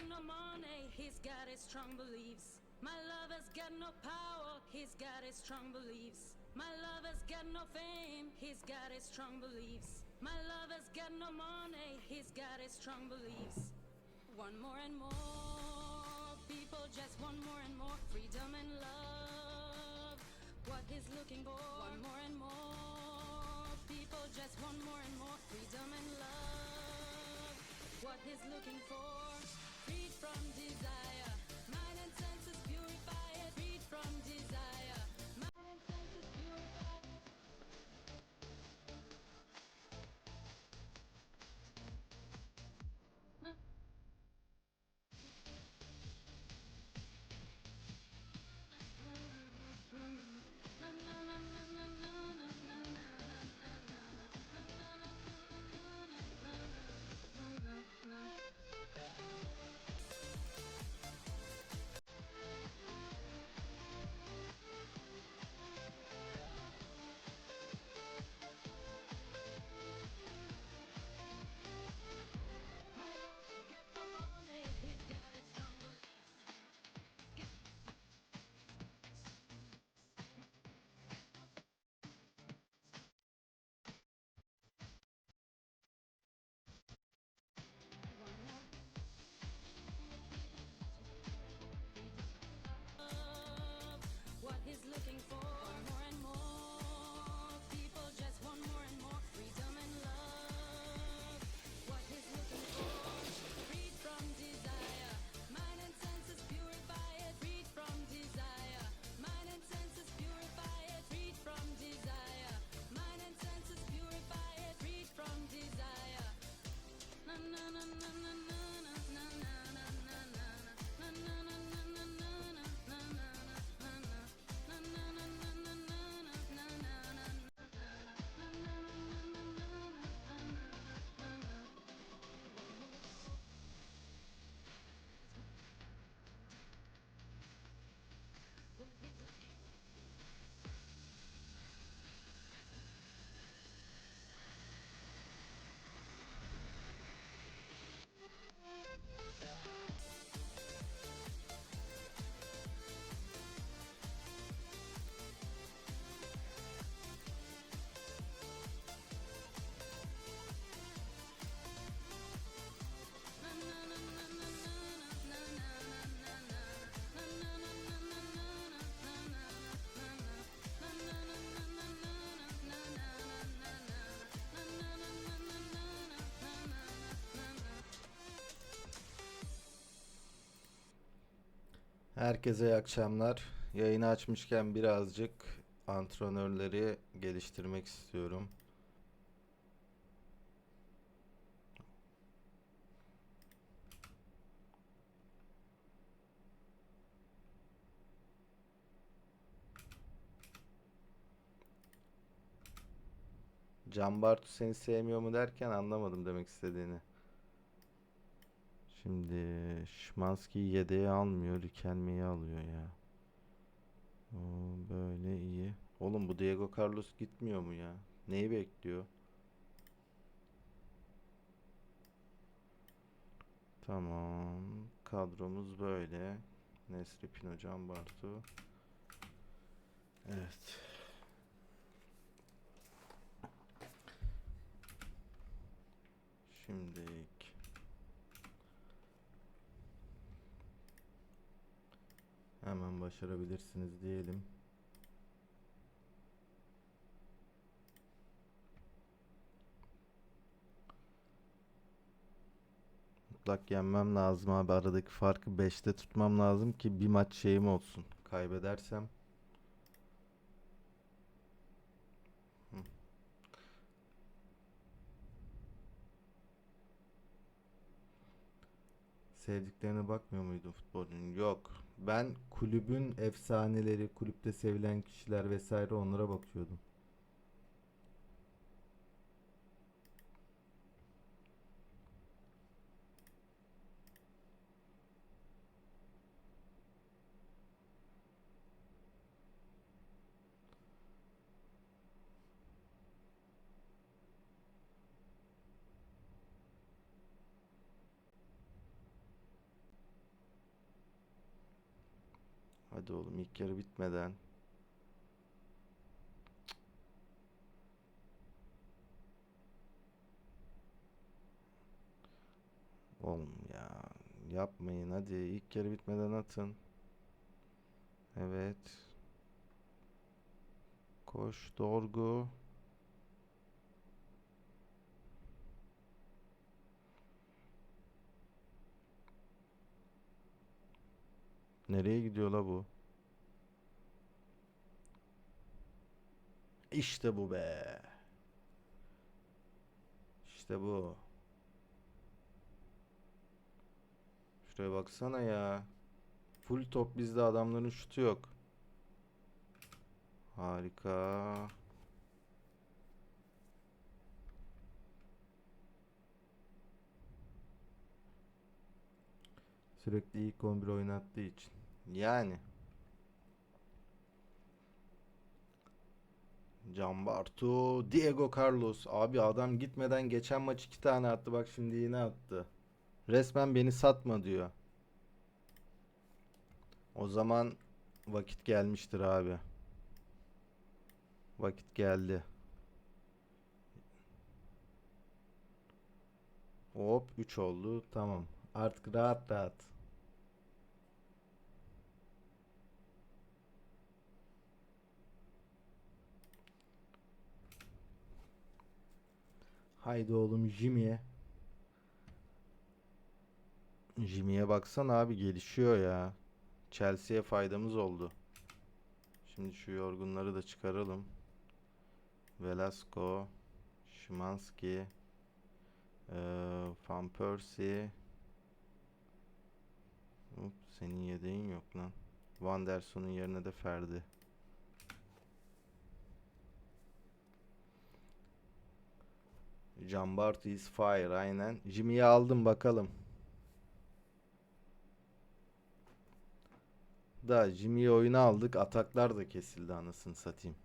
got no money, he's got his strong beliefs. My lover's got no power, he's got his strong beliefs. My lover's got no fame, he's got his strong beliefs. My lover's got no money, he's got his strong beliefs. One more and more, people just want more and more freedom and love. What he's looking for, one more and more, people just want more and more freedom and love. What he's looking for, freed from desire, is looking for Herkese iyi akşamlar. Yayını açmışken birazcık antrenörleri geliştirmek istiyorum. Can Bartu seni sevmiyor mu derken anlamadım demek istediğini. Şimdi Şimanski'yi yedeğe almıyor. Riquelme'yi alıyor ya. O böyle iyi. Oğlum bu Diego Carlos gitmiyor mu ya? Neyi bekliyor? Tamam. Kadromuz böyle. Nesri Pino, Can Bartu. Evet. Şimdilik Hemen başarabilirsiniz diyelim. Mutlak yenmem lazım abi. Aradaki farkı 5'te tutmam lazım ki bir maç şeyim olsun. Kaybedersem Sevdiklerine bakmıyor muydun futbolcunun? Yok. Ben kulübün efsaneleri, kulüpte sevilen kişiler vesaire onlara bakıyordum. Yarı bitmeden. Oğlum ya yapmayın hadi ilk yarı bitmeden atın. Evet. Koş Dorgu. Nereye gidiyor la bu? İşte bu be. İşte bu. Şuraya baksana ya. Full top bizde adamların şutu yok. Harika. Sürekli ilk 11 oynattığı için. Yani. Can Bartu, Diego Carlos. Abi adam gitmeden geçen maç iki tane attı. Bak şimdi yine attı. Resmen beni satma diyor. O zaman vakit gelmiştir abi. Vakit geldi. Hop 3 oldu. Tamam. Artık rahat rahat. Haydi oğlum Jimmy'ye. Jimmy'ye baksana abi gelişiyor ya. Chelsea'ye faydamız oldu. Şimdi şu yorgunları da çıkaralım. Velasco, Szymanski, eee Van Persie. Hop, senin yedeğin yok lan. Van der Son'un yerine de Ferdi. Jean Bart is fire aynen. Jimmy'yi aldım bakalım. Da Jimmy'yi oyuna aldık. Ataklar da kesildi anasını satayım.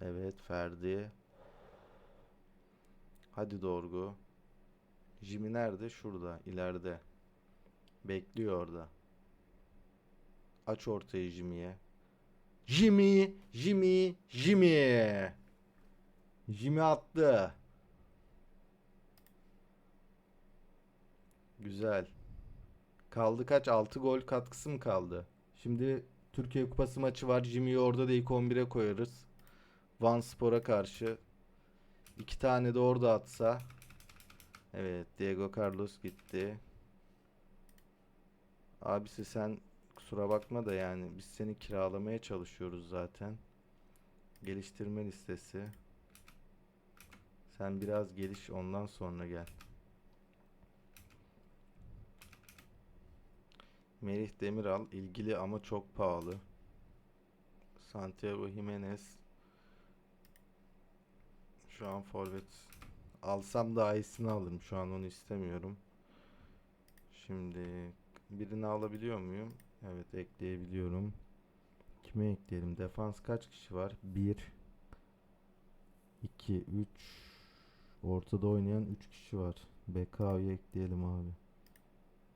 Evet Ferdi. Hadi Dorgu. Jimmy nerede? Şurada, ileride. Bekliyor orada. Aç ortayı Jimmy'ye. Jimmy, Jimmy, Jimmy. Jimmy attı. Güzel. Kaldı kaç? 6 gol katkısı mı kaldı? Şimdi Türkiye Kupası maçı var. Jimmy'yi orada da ilk 11'e koyarız. Van Spor'a karşı. İki tane de orada atsa. Evet, Diego Carlos gitti. Abisi sen kusura bakma da yani biz seni kiralamaya çalışıyoruz zaten. Geliştirme listesi. Sen biraz geliş ondan sonra gel. Merih Demiral ilgili ama çok pahalı. Santiago Jimenez şu an forvet alsam daha iyisini alırım. Şu an onu istemiyorum. Şimdi birini alabiliyor muyum? Evet ekleyebiliyorum. Kime ekleyelim? Defans kaç kişi var? 1 2 3 Ortada oynayan 3 kişi var. BK'yı ekleyelim abi.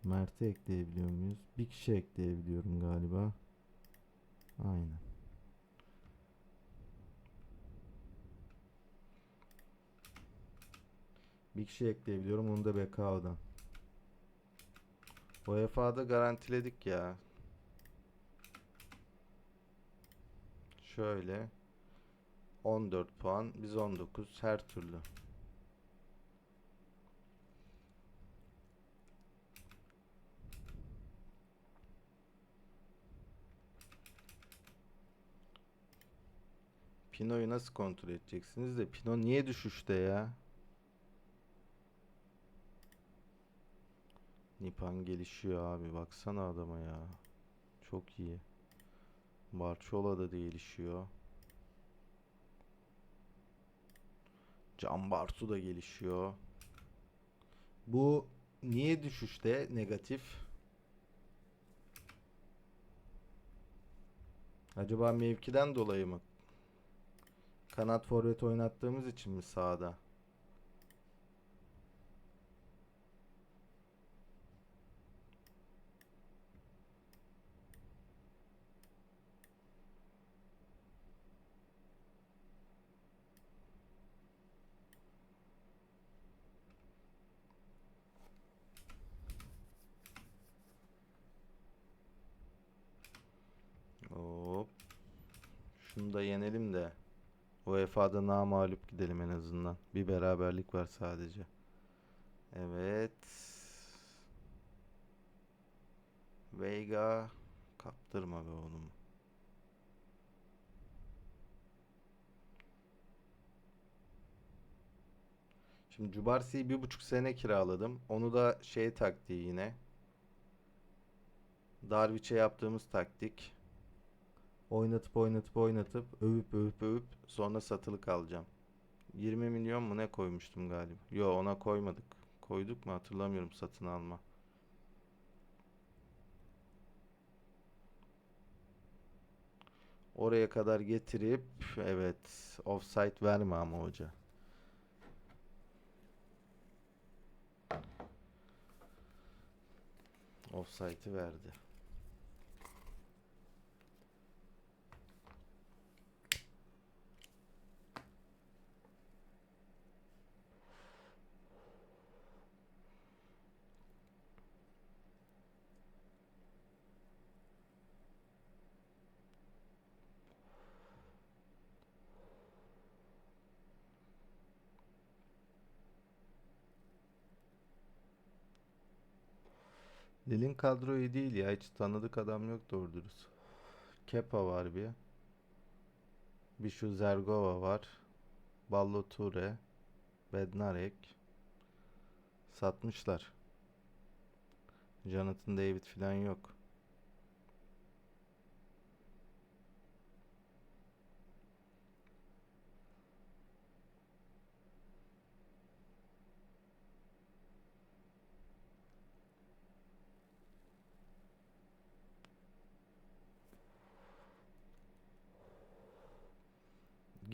Mert'i ekleyebiliyor muyuz? Bir kişi ekleyebiliyorum galiba. Aynen. Bir kişi ekleyebiliyorum. Onu da BK'dan. UEFA'da garantiledik ya. Şöyle. 14 puan. Biz 19. Her türlü. Pino'yu nasıl kontrol edeceksiniz de Pino niye düşüşte ya? Nipan gelişiyor abi. Baksana adama ya. Çok iyi. Barçola da gelişiyor. Can Bartu da gelişiyor. Bu niye düşüşte negatif? Acaba mevkiden dolayı mı? Kanat forvet oynattığımız için mi sağda? Şunu da yenelim de UEFA'da namağlup gidelim en azından. Bir beraberlik var sadece. Evet. Veiga kaptırma be oğlum. Şimdi Cubarsi'yi bir buçuk sene kiraladım. Onu da şey taktiği yine. Darwich'e yaptığımız taktik. Oynatıp oynatıp oynatıp övüp övüp övüp sonra satılık alacağım. 20 milyon mu ne koymuştum galiba. Yo ona koymadık. Koyduk mu hatırlamıyorum satın alma. Oraya kadar getirip evet offside verme ama hoca. Offside'ı verdi. Lil'in kadro iyi değil ya. Hiç tanıdık adam yok doğru dürüst. Kepa var bir. Bir şu Zergova var. Ballo Ture. Bednarek. Satmışlar. Jonathan David falan yok.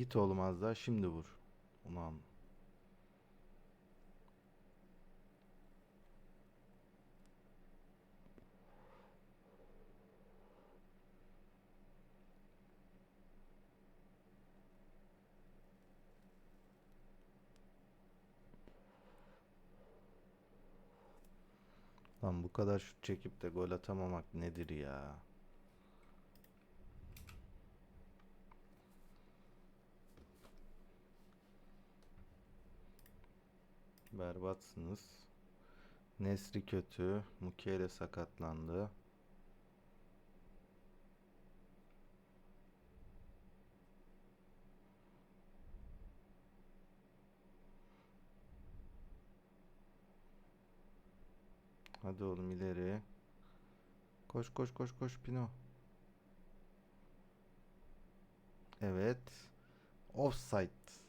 Git oğlum az daha şimdi vur. Ulan. Lan bu kadar şut çekip de gol atamamak nedir ya? Berbatsınız. Nesri kötü. Mukiele sakatlandı. Hadi oğlum ileri. Koş koş koş koş Pino. Evet. Offside.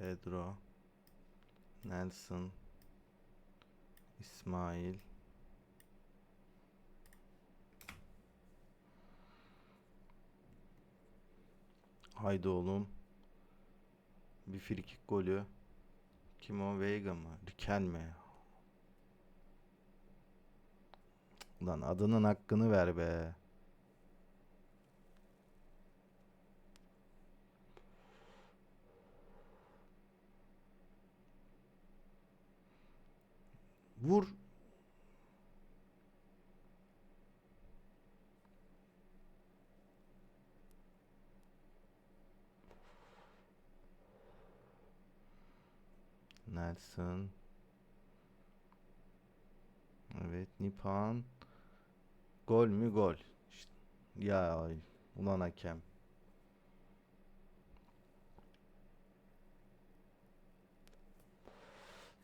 Pedro, Nelson, İsmail, Haydi oğlum. Bir frikik golü. Kim o? Veiga mı? Riken mi? Lan adının hakkını ver be. Vur. Nelson. Evet Nipan. Gol mü gol. İşte- ya ulan hakem.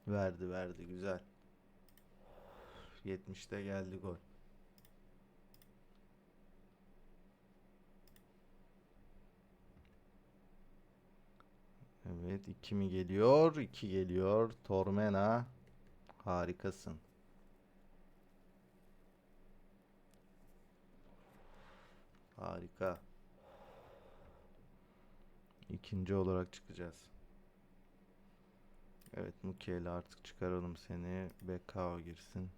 Verdi verdi güzel. 70'te geldi gol. Evet 2 mi geliyor? 2 geliyor. Tormena. Harikasın. Harika. İkinci olarak çıkacağız. Evet Mukiele artık çıkaralım seni. Bekao girsin.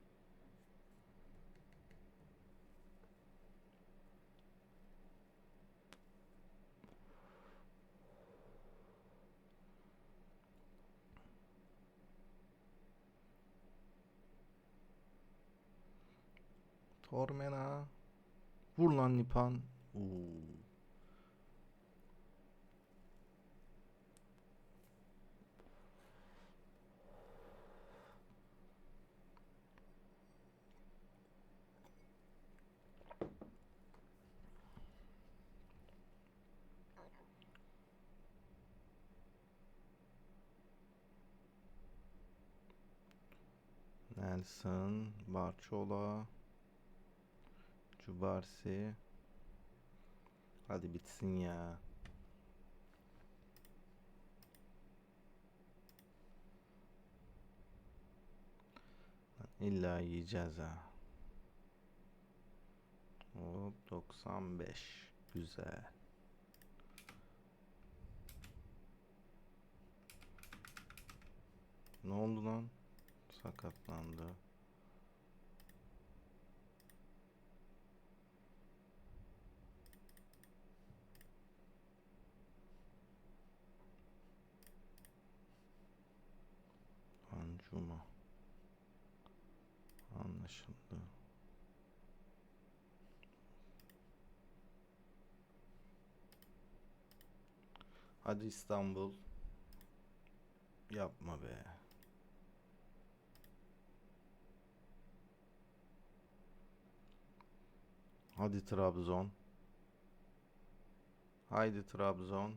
Tormena. Vur lan Nipan. Oo. Nelson, Barçola, Cubarsi. Hadi bitsin ya. İlla yiyeceğiz ha. Hop 95. Güzel. Ne oldu lan? Sakatlandı. Anlaşıldı. Hadi İstanbul. Yapma be. Hadi Trabzon. Haydi Trabzon.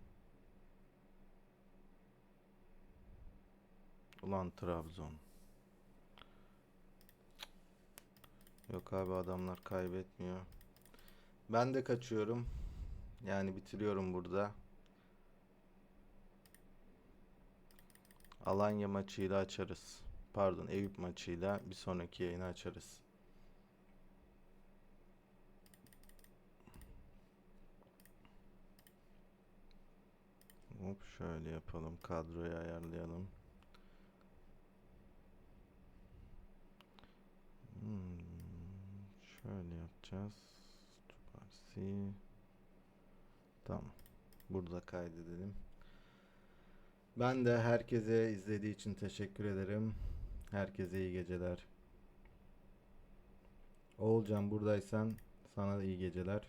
Ulan Trabzon. Yok abi adamlar kaybetmiyor. Ben de kaçıyorum. Yani bitiriyorum burada. Alanya maçıyla açarız. Pardon, Eyüp maçıyla bir sonraki yayını açarız. Hop şöyle yapalım. Kadroyu ayarlayalım. Hmm, şöyle yapacağız. Cumartesi. Tamam. Burada kaydedelim. Ben de herkese izlediği için teşekkür ederim. Herkese iyi geceler. Oğulcan buradaysan sana iyi geceler.